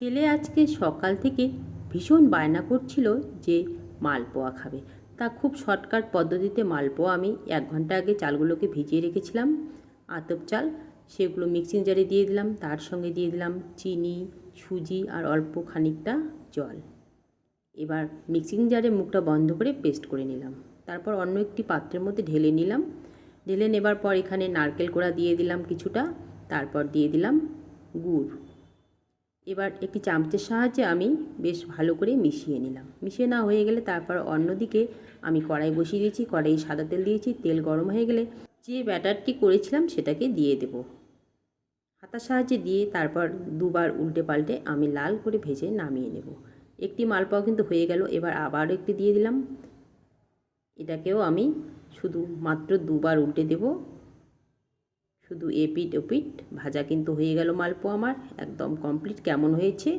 ছেলে আজকে সকাল থেকে ভীষণ বায়না করছিল যে মালপোয়া খাবে। তা খুব শর্টকাট পদ্ধতিতে মালপোয়া আমি এক ঘণ্টা আগে চালগুলোকে ভিজিয়ে রেখেছিলাম, আতপ চাল, সেগুলো মিক্সিং জারে দিয়ে দিলাম, তার সঙ্গে দিয়ে দিলাম চিনি, সুজি আর অল্প খানিকটা জল। এবার মিক্সিং জারে মুখটা বন্ধ করে পেস্ট করে নিলাম। তারপর অন্য একটি পাত্রের মধ্যে ঢেলে নিলাম। ঢেলে নেবার পর এখানে নারকেল কোড়া দিয়ে দিলাম কিছুটা, তারপর দিয়ে দিলাম গুড়। এবার একটি চামচের সাহায্যে আমি বেশ ভালো করে মিশিয়ে নিলাম। মিশিয়ে না হয়ে গেলে তারপর অন্যদিকে আমি কড়াই বসিয়ে দিয়েছি কড়াই সাদা তেল দিয়েছি, তেল গরম হয়ে গেলে যে ব্যাটারটি করেছিলাম সেটাকে দিয়ে দেব। হাতার সাহায্যে দিয়ে তারপর দুবার উল্টে পাল্টে আমি লাল করে ভেজে নামিয়ে নেব। একটি মালপাও কিন্তু হয়ে গেল, এবার আবারও একটি দিয়ে দিলাম। এটাকেও আমি শুধু মাত্র দুবার উল্টে দেব। শুধু এপিট ওপিট ভাজা কিন্তু হয়ে গেল মালপো আমার একদম কমপ্লিট কেমন হয়েছে?